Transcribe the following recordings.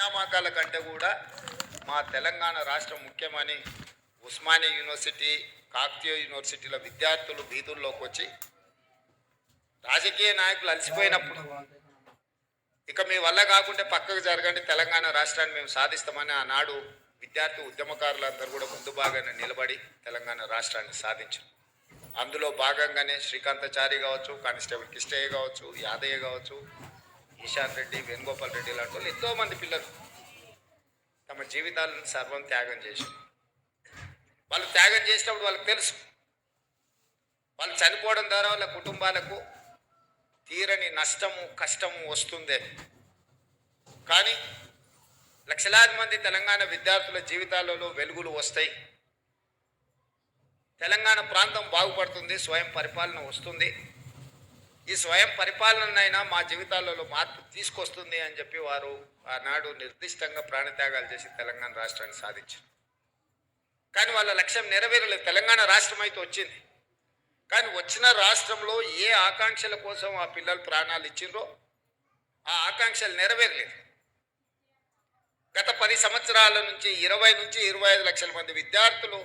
నియామకాల కంటే కూడా మా తెలంగాణ రాష్ట్రం ముఖ్యమని ఉస్మానియా యూనివర్సిటీ కాకతీయ యూనివర్సిటీల విద్యార్థులు వీధుల్లోకి వచ్చి రాజకీయ నాయకులు అలసిపోయినప్పుడు ఇక మీ వల్ల కాకుంటే పక్కకు జరగండి తెలంగాణ రాష్ట్రాన్ని మేము సాధిస్తామని ఆనాడు విద్యార్థి ఉద్యమకారులందరూ కూడా ముందు భాగానే నిలబడి తెలంగాణ రాష్ట్రాన్ని సాధించారు. అందులో భాగంగానే శ్రీకాంతచారి కావచ్చు కానిస్టేబుల్ కిష్టయ్య కావచ్చు యాదయ్య కావచ్చు ఈశాన్ రెడ్డి వేణుగోపాల్ రెడ్డి లాంటి వాళ్ళు ఎంతో మంది పిల్లలు తమ జీవితాలను సర్వం త్యాగం చేశారు. వాళ్ళు త్యాగం చేసినప్పుడు వాళ్ళకి తెలుసు. వాళ్ళు చనిపోవడం ద్వారా వాళ్ళ కుటుంబాలకు తీరని నష్టము కష్టము వస్తుందే. కానీ లక్షలాది మంది తెలంగాణ విద్యార్థుల జీవితాలలో వెలుగులు వస్తాయి. తెలంగాణ ప్రాంతం బాగుపడుతుంది స్వయం పరిపాలన వస్తుంది. ఈ స్వయం పరిపాలనైనా మా జీవితాలలో మార్పు తీసుకొస్తుంది అని చెప్పి వారు ఆనాడు నిర్దిష్టంగా ప్రాణత్యాగాలు చేసి తెలంగాణ రాష్ట్రాన్ని సాధించారు. కానీ వాళ్ళ లక్ష్యం నెరవేరలేదు. తెలంగాణ రాష్ట్రం అయితే వచ్చింది. కానీ వచ్చిన రాష్ట్రంలో ఏ ఆకాంక్షల కోసం ఆ పిల్లలు ప్రాణాలు ఇచ్చిండ్రో ఆ ఆకాంక్షలు నెరవేరలేదు. గత పది సంవత్సరాల నుంచి ఇరవై నుంచి ఇరవై ఐదు లక్షల మంది విద్యార్థులు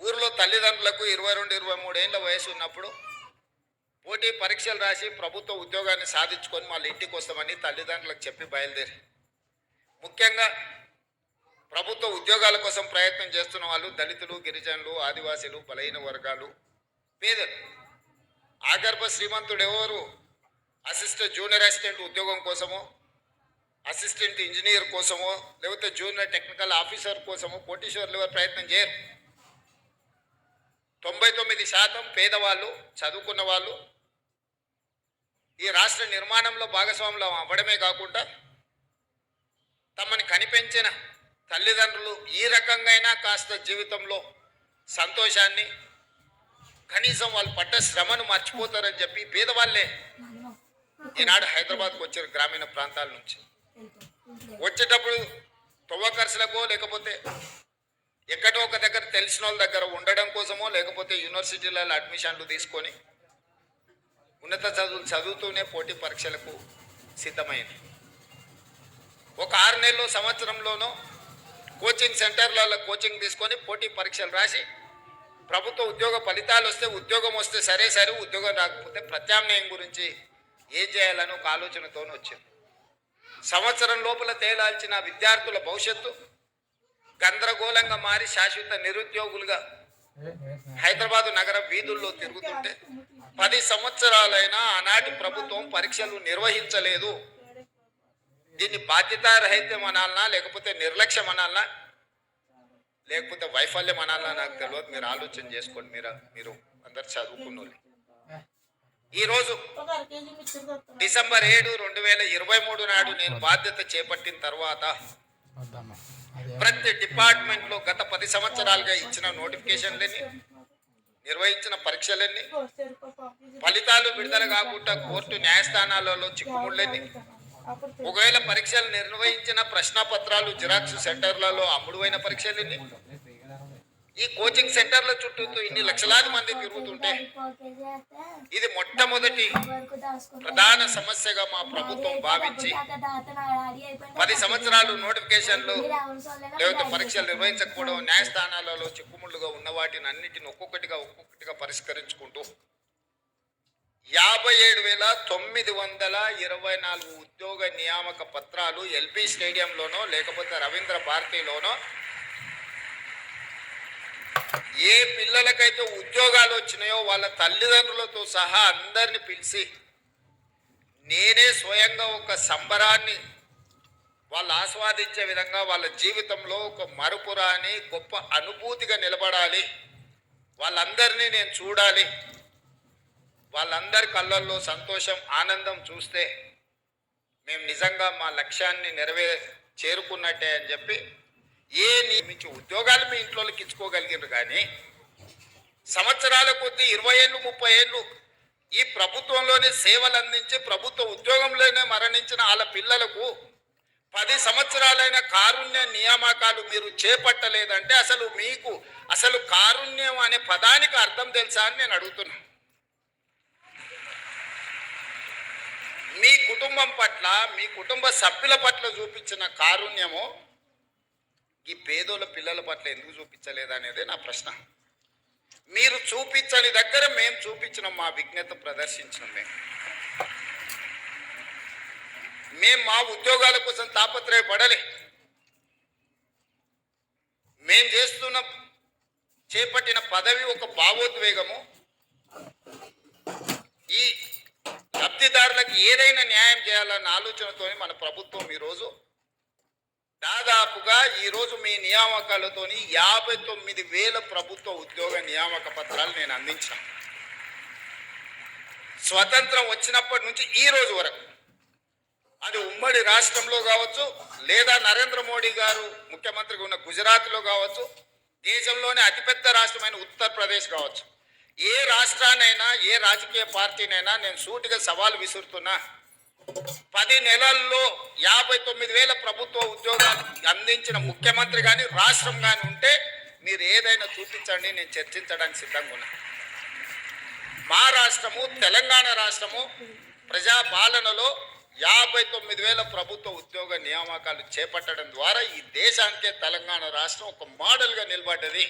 ఊర్లో తల్లిదండ్రులకు ఇరవై రెండు ఇరవై మూడేళ్ళ వయసు ఉన్నప్పుడు పోటీ పరీక్షలు రాసి ప్రభుత్వ ఉద్యోగాన్ని సాధించుకొని వాళ్ళ ఇంటికి వస్తామని తల్లిదండ్రులకు చెప్పి బయలుదేరి. ముఖ్యంగా ప్రభుత్వ ఉద్యోగాల కోసం ప్రయత్నం చేస్తున్న వాళ్ళు దళితులు గిరిజనులు ఆదివాసీలు బలహీన వర్గాలు పేదలు. ఆగర్భ శ్రీమంతుడు ఎవరు? అసిస్టెంట్ జూనియర్ అసిస్టెంట్ ఉద్యోగం కోసమో అసిస్టెంట్ ఇంజనీర్ కోసమో లేకపోతే జూనియర్ టెక్నికల్ ఆఫీసర్ కోసమో కోటీశ్వర్లు ఎవరు ప్రయత్నం చేయరు? తొంభై తొమ్మిది శాతం పేదవాళ్ళు చదువుకున్న వాళ్ళు ఈ రాష్ట్ర నిర్మాణంలో భాగస్వాములు అవ్వడమే కాకుండా తమని కనిపించిన తల్లిదండ్రులు ఈ రకంగా కాస్త జీవితంలో సంతోషాన్ని కనీసం వాళ్ళు పడ్డ శ్రమను మర్చిపోతారని చెప్పి పేదవాళ్ళే ఈనాడు హైదరాబాద్కు వచ్చారు గ్రామీణ ప్రాంతాల నుంచి. వచ్చేటప్పుడు తొవ్వ లేకపోతే ఎక్కడో ఒక దగ్గర తెలిసిన వాళ్ళ దగ్గర ఉండడం కోసమో లేకపోతే యూనివర్సిటీలలో అడ్మిషన్లు తీసుకొని ఉన్నత చదువులు చదువుతూనే పోటీ పరీక్షలకు సిద్ధమైంది. ఒక ఆరు నెలలు సంవత్సరంలోనూ కోచింగ్ సెంటర్లలో కోచింగ్ తీసుకొని పోటీ పరీక్షలు రాసి ప్రభుత్వ ఉద్యోగ ఫలితాలు వస్తే ఉద్యోగం వస్తే సరే సరే ఉద్యోగం రాకపోతే ప్రత్యామ్నాయం గురించి ఏం చేయాలని ఒక ఆలోచనతో వచ్చింది సంవత్సరం లోపల తేలాల్చిన విద్యార్థుల భవిష్యత్తు గందరగోళంగా మారి శాశ్వత నిరుద్యోగులుగా హైదరాబాదు నగర వీధుల్లో తిరుగుతుంటే పది సంవత్సరాలైనా ఆనాటి ప్రభుత్వం పరీక్షలు నిర్వహించలేదు. దీన్ని బాధ్యతారహిత్యం అనాలనా లేకపోతే నిర్లక్ష్యం అనాలనా? లేకపోతే వైఫల్యం అనాలనా నాకు తెలియదు మీరు ఆలోచన చేసుకోండి. మీరు మీరు అందరు చదువుకున్న వాళ్ళు. ఈరోజు డిసెంబర్ ఏడు రెండు వేల ఇరవై మూడు నాడు నేను బాధ్యత చేపట్టిన తర్వాత ప్రతి డిపార్ట్మెంట్లో గత పది సంవత్సరాలుగా ఇచ్చిన నోటిఫికేషన్లన్నీ నిర్వహించిన పరీక్షలన్నీ ఫలితాలు విడుదల కాకుండా కోర్టు న్యాయస్థానాలలో చిక్కుముళ్ళని ఒకవేళ పరీక్షలు నిర్వహించిన ప్రశ్నపత్రాలు జిరాక్స్ సెంటర్లలో అమ్ముడువైన పరీక్షలన్నీ ఈ కోచింగ్ సెంటర్ల చుట్టూ ఇన్ని లక్షలాది మంది తిరుగుతుంటే ఇది మొట్టమొదటి ప్రధాన సమస్యగా మా ప్రభుత్వం భావించి పది సంవత్సరాలు నోటిఫికేషన్లు లేకపోతే పరీక్షలు నిర్వహించకపోవడం న్యాయస్థానాలలో చిక్కుముళ్ళుగా ఉన్న వాటిని అన్నిటిని ఒక్కొక్కటిగా ఒక్కొక్కటిగా పరిష్కరించుకుంటూ యాభై ఏడు వేల తొమ్మిది వందల ఇరవై నాలుగు ఉద్యోగ నియామక పత్రాలు ఎల్పి స్టేడియంలోనో లేకపోతే రవీంద్ర భారతిలోనో ఏ పిల్లలకైతే ఉద్యోగాలు వచ్చినాయో వాళ్ళ తల్లిదండ్రులతో సహా అందరిని పిలిచి నేనే స్వయంగా ఒక సంబరాన్ని వాళ్ళు ఆస్వాదించే విధంగా వాళ్ళ జీవితంలో ఒక మరుపురాని గొప్ప అనుభూతిగా నిలబడాలి. వాళ్ళందరినీ నేను చూడాలి. వాళ్ళందరి కళ్ళల్లో సంతోషం ఆనందం చూస్తే మేము నిజంగా మా లక్ష్యాన్ని నెరవే చేరుకున్నట్టే అని చెప్పి ఏ నియమించి ఉద్యోగాలు మీ ఇంట్లోకి ఇచ్చుకోగలిగారు కానీ సంవత్సరాల కొద్దీ ఇరవై ఏళ్ళు ముప్పై ఏళ్ళు ఈ ప్రభుత్వంలోనే సేవలు అందించి ప్రభుత్వ ఉద్యోగంలోనే మరణించిన వాళ్ళ పిల్లలకు పది సంవత్సరాలైన కారుణ్య నియామకాలు మీరు చేపట్టలేదంటే అసలు మీకు అసలు కారుణ్యం అనే పదానికి అర్థం తెలుసా అని నేను అడుగుతున్నా. మీ కుటుంబం పట్ల మీ కుటుంబ సభ్యుల పట్ల చూపించిన కారుణ్యము ఈ పేదోళ్ళ పిల్లల పట్ల ఎందుకు చూపించలేదు అనేది నా ప్రశ్న. మీరు చూపించని దగ్గర మేము చూపించిన మా విజ్ఞత ప్రదర్శించినాం మేము మేము మా ఉద్యోగాల కోసం తాపత్రయపడలే. మేం చేస్తున్న చేపట్టిన పదవి ఒక భావోద్వేగము. ఈ లబ్ధిదారులకు ఏదైనా న్యాయం చేయాలన్న ఆలోచనతోనే మన ప్రభుత్వం ఈరోజు దాదాపుగా ఈరోజు మీ నియామకాలతోని యాభై తొమ్మిది వేల ప్రభుత్వ ఉద్యోగ నియామక పత్రాలు నేను అందించాను. స్వతంత్రం వచ్చినప్పటి నుంచి ఈ రోజు వరకు. అది ఉమ్మడి రాష్ట్రంలో కావచ్చు లేదా నరేంద్ర మోడీ గారు ముఖ్యమంత్రిగా ఉన్న గుజరాత్లో కావచ్చు దేశంలోనే అతిపెద్ద రాష్ట్రమైన ఉత్తరప్రదేశ్ కావచ్చు. ఏ రాష్ట్రాన్నైనా ఏ రాజకీయ పార్టీనైనా నేను సూటిగా సవాల్ విసురుతున్నా. పది నెలల్లో యాభై తొమ్మిది వేల ప్రభుత్వ ఉద్యోగాలు అందించిన ముఖ్యమంత్రి కానీ రాష్ట్రం కానీ ఉంటే మీరు ఏదైనా చూపించండి నేను చర్చించడానికి సిద్ధంగా ఉన్నా. మా రాష్ట్రము తెలంగాణ రాష్ట్రము ప్రజా పాలనలో యాభై తొమ్మిది వేల ప్రభుత్వ ఉద్యోగ నియామకాలు చేపట్టడం ద్వారా ఈ దేశానికే తెలంగాణ రాష్ట్రం ఒక మోడల్గా నిలబడ్డది.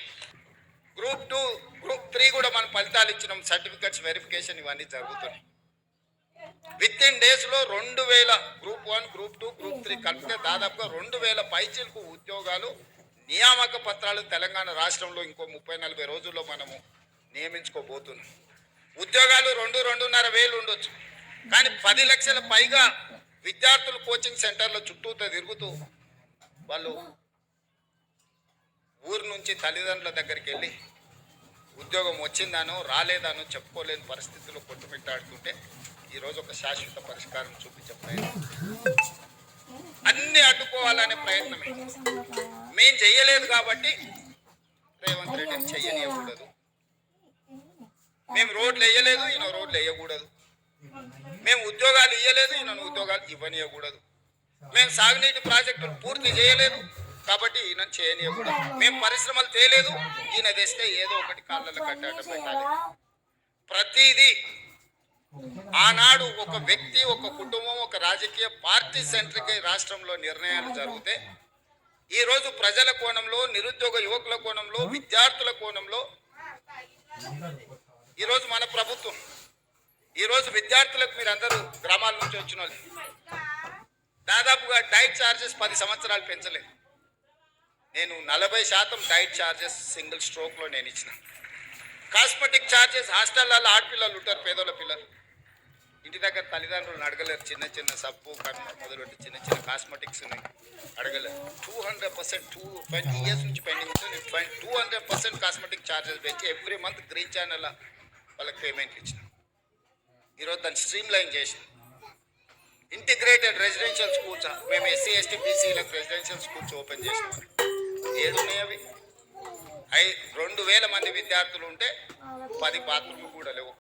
గ్రూప్ టూ గ్రూప్ త్రీ కూడా మనం ఫలితాలు ఇచ్చినాం సర్టిఫికెట్స్ వెరిఫికేషన్ ఇవన్నీ జరుగుతున్నాయి. విత్ ఇన్ డేస్లో రెండు వేల group one group two group three కలిపితే దాదాపుగా రెండు వేల పైచీలకు ఉద్యోగాలు నియామక పత్రాలు తెలంగాణ రాష్ట్రంలో ఇంకో ముప్పై నలభై రోజుల్లో మనము నియమించుకోబోతున్నాం. ఉద్యోగాలు రెండు రెండున్నర వేలు ఉండొచ్చు. కానీ పది లక్షల పైగా విద్యార్థులు కోచింగ్ సెంటర్ల చుట్టూతో తిరుగుతూ వాళ్ళు ఊరు నుంచి తల్లిదండ్రుల దగ్గరికి వెళ్ళి ఉద్యోగం వచ్చిందానో రాలేదానో చెప్పుకోలేని పరిస్థితుల్లో కొట్టుమిట్టాడుతుంటే ఈరోజు ఒక శాశ్వత పరిష్కారం చూపించే ప్రయత్నం అన్ని అడ్డుకోవాలనే ప్రయత్నమే. మేం చెయ్యలేదు కాబట్టి రేవంత్ రెడ్డిని చెయ్యనియకూడదు మేము రోడ్లు వేయలేదు ఈయన రోడ్లు వేయకూడదు. మేము ఉద్యోగాలు ఇవ్వలేదు ఈయన ఉద్యోగాలు ఇవ్వనియకూడదు మేము సాగునీటి ప్రాజెక్టులు పూర్తి చేయలేదు కాబట్టి ఈయన చేయనియకూడదు మేము పరిశ్రమలు తేలేదు ఈయన తెస్తే ఏదో ఒకటి కాళ్ళలో కట్టాట పెట్టాలి. ప్రతిదీ ఆనాడు ఒక వ్యక్తి ఒక కుటుంబం ఒక రాజకీయ పార్టీ సెంట్రిక్ రాష్ట్రంలో నిర్ణయాలు జరిగితే ఈరోజు ప్రజల కోణంలో నిరుద్యోగ యువకుల కోణంలో విద్యార్థుల కోణంలో ఈరోజు మన ప్రభుత్వం ఈరోజు విద్యార్థులకు మీరు అందరూ గ్రామాల నుంచి వచ్చిన వాళ్ళు. దాదాపుగా డైట్ ఛార్జెస్ పది సంవత్సరాలు పెంచలేదు. నేను నలభై శాతం డైట్ ఛార్జెస్ సింగిల్ స్ట్రోక్లో నేను ఇచ్చిన. కాస్మెటిక్ ఛార్జెస్ హాస్టల్లో ఆడపిల్లలు ఉంటారు పేదోళ్ళ పిల్లలు. ఇంటి దగ్గర తల్లిదండ్రులను అడగలేరు చిన్న చిన్న సబ్బు కన్ను మొదలుపెట్టి చిన్న చిన్న cosmetics అడగలేరు. Two hundred percent two twenty years నుంచి పెండింగ్ ఉంటుంది two hundred percent cosmetic charges పెంచి ఎవ్రీ మంత్ గ్రీన్ ఛానల్ వాళ్ళకి పేమెంట్ ఇచ్చిన. ఈరోజు దాన్ని స్ట్రీమ్ లైన్ చేసి ఇంటిగ్రేటెడ్ రెసిడెన్షియల్ స్కూల్స్ మేము ఎస్సీ ఎస్టీ బీసీలకు రెసిడెన్షియల్ స్కూల్స్ ఓపెన్ చేసినాం ఏడున్నాయి అవి? ఐ రెండు వేల మంది విద్యార్థులు ఉంటే పది బాత్రూమ్లు కూడా లేవు.